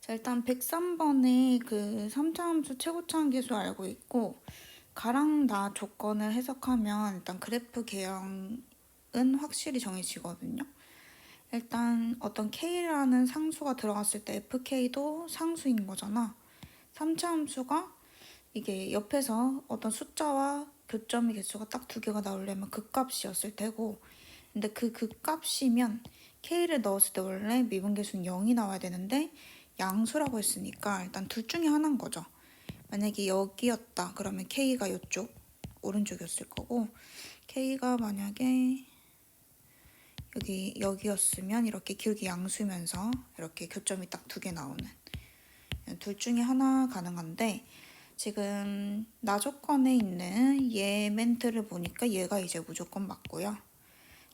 자, 일단 103번에 그 3차 함수 최고차 함계수 알고 있고 가랑 나 조건을 해석하면 일단 그래프 개형은 확실히 정해지거든요. 일단 어떤 k라는 상수가 들어갔을 때 fk도 상수인 거잖아. 3차 함수가 이게 옆에서 어떤 숫자와 교점의 개수가 딱 두 개가 나오려면 극값이었을 테고 근데 그 극값이면 k를 넣었을 때 원래 미분계수는 0이 나와야 되는데 양수라고 했으니까 일단 둘 중에 하나인 거죠. 만약에 여기였다 그러면 k가 이쪽 오른쪽이었을 거고 k가 만약에 여기 여기였으면 이렇게 기울기 양수면서 이렇게 교점이 딱 두 개 나오는 둘 중에 하나 가능한데 지금 나 조건에 있는 얘 멘트를 보니까 얘가 이제 무조건 맞고요.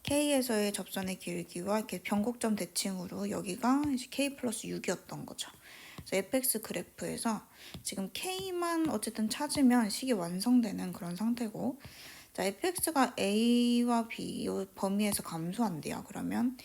K에서의 접선의 길기와 이렇게 변곡점 대칭으로 여기가 이제 K 플러스 6이었던 거죠. 그래서 fx 그래프에서 지금 K만 어쨌든 찾으면 식이 완성되는 그런 상태고 자 fx가 a와 b 이 범위에서 감소한대요. 그러면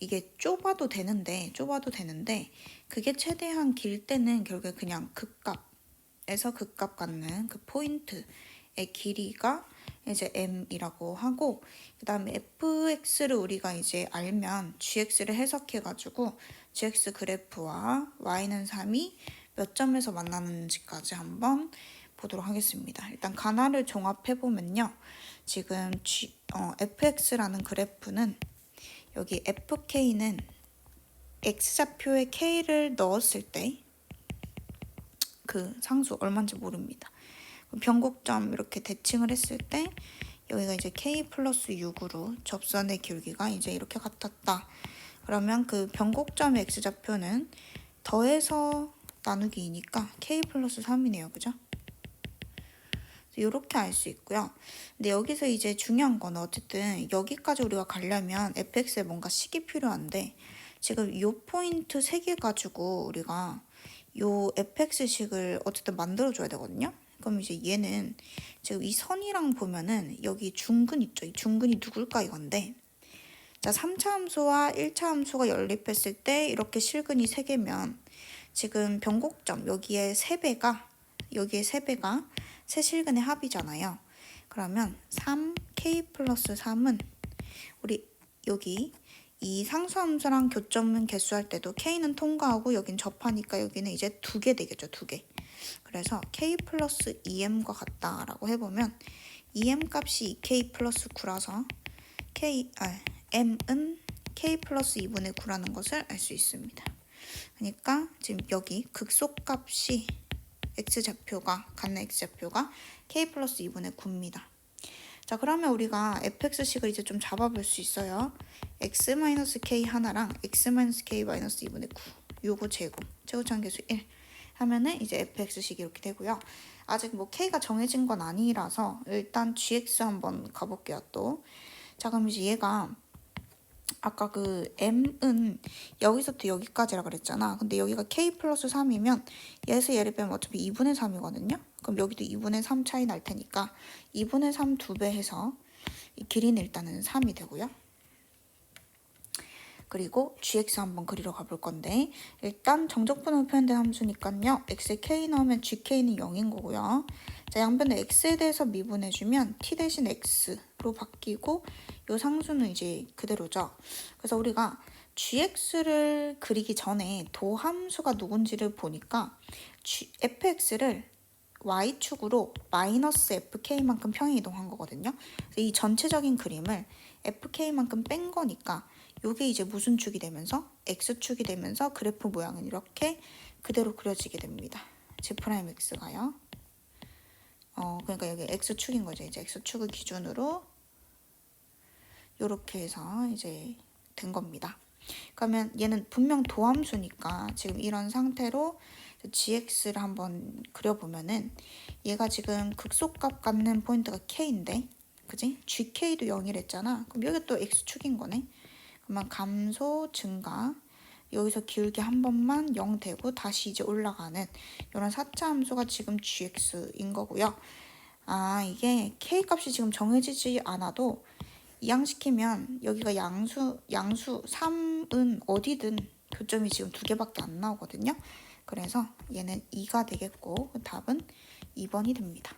이게 좁아도 되는데 좁아도 되는데 그게 최대한 길 때는 결국에 그냥 극값에서 극값 갖는 그 포인트의 길이가 이제 m이라고 하고 그 다음에 fx를 우리가 이제 알면 gx를 해석해가지고 gx 그래프와 y는 3이 몇 점에서 만나는지까지 한번 보도록 하겠습니다. 일단 가나를 종합해보면요. 지금 G, 어, fx라는 그래프는 여기 fk는 x좌표에 k를 넣었을 때 그 상수 얼마인지 모릅니다. 변곡점 이렇게 대칭을 했을 때 여기가 이제 k 플러스 6으로 접선의 길기가 이제 이렇게 같았다. 그러면 그 변곡점의 x좌표는 더해서 나누기 2니까 k 플러스 3이네요. 그죠? 이렇게 알 수 있고요. 근데 여기서 이제 중요한 건 어쨌든 여기까지 우리가 가려면 fx에 뭔가 식이 필요한데 지금 이 포인트 3개 가지고 우리가 이 fx식을 어쨌든 만들어줘야 되거든요. 그럼 이제 얘는 지금 이 선이랑 보면은 여기 중근 있죠. 이 중근이 누굴까 이건데 자 3차 함수와 1차 함수가 연립했을 때 이렇게 실근이 3개면 지금 변곡점 여기에 3배가 여기에 3배가 세 실근의 합이잖아요. 그러면 3k 플러스 3은 우리 여기 이 상수함수랑 교점은 개수할 때도 k는 통과하고 여긴 접하니까 여기는 이제 두 개 되겠죠. 두 개. 그래서 k 플러스 2m과 같다라고 해보면 2m 값이 2k 플러스 9라서 k, 아, m은 k 플러스 2분의 9라는 것을 알 수 있습니다. 그러니까 지금 여기 극소값이 x좌표가 같은 x좌표가 k 플러스 2분의 9입니다. 자 그러면 우리가 fx식을 이제 좀 잡아볼 수 있어요. x 마이너스 k 하나랑 x 마이너스 k 마이너스 2분의 9 요거 제곱 제곱장계수 1 하면은 이제 fx식이 이렇게 되고요. 아직 뭐 k가 정해진 건 아니라서 일단 gx 한번 가볼게요 또. 자 그럼 이제 얘가 아까 그 m은 여기서부터 여기까지라 그랬잖아. 근데 여기가 k 플러스 3이면 얘에서 얘를 빼면 어차피 2분의 3이거든요. 그럼 여기도 2분의 3 차이 날 테니까 2분의 3 두 배 해서 이 길이는 일단은 3이 되고요. 그리고 gx 한번 그리러 가볼 건데 일단 정적분으로 표현된 함수니까요. x에 k 넣으면 gk는 0인 거고요. 자 양변의 x에 대해서 미분해주면 t 대신 x로 바뀌고 이 상수는 이제 그대로죠. 그래서 우리가 gx를 그리기 전에 도함수가 누군지를 보니까 g, fx를 y축으로 마이너스 fk만큼 평행 이동한 거거든요. 이 전체적인 그림을 fk만큼 뺀 거니까 이게 이제 무슨 축이 되면서 x축이 되면서 그래프 모양은 이렇게 그대로 그려지게 됩니다. g 프라임 x가요. 어 그러니까 여기 x축인 거죠. 이제 x축을 기준으로 이렇게 해서 이제 된 겁니다. 그러면 얘는 분명 도함수니까 지금 이런 상태로 gx를 한번 그려보면은 얘가 지금 극소값 갖는 포인트가 k인데 그지? gk도 0이랬잖아. 그럼 여기 또 x축인 거네. 그러면 감소 증가 여기서 기울기 한 번만 0 되고 다시 이제 올라가는 이런 4차 함수가 지금 gx인 거고요. 아 이게 k 값이 지금 정해지지 않아도 이항시키면 여기가 양수 양수 3은 어디든 교점이 지금 두 개밖에 안 나오거든요. 그래서 얘는 2가 되겠고 답은 2번이 됩니다.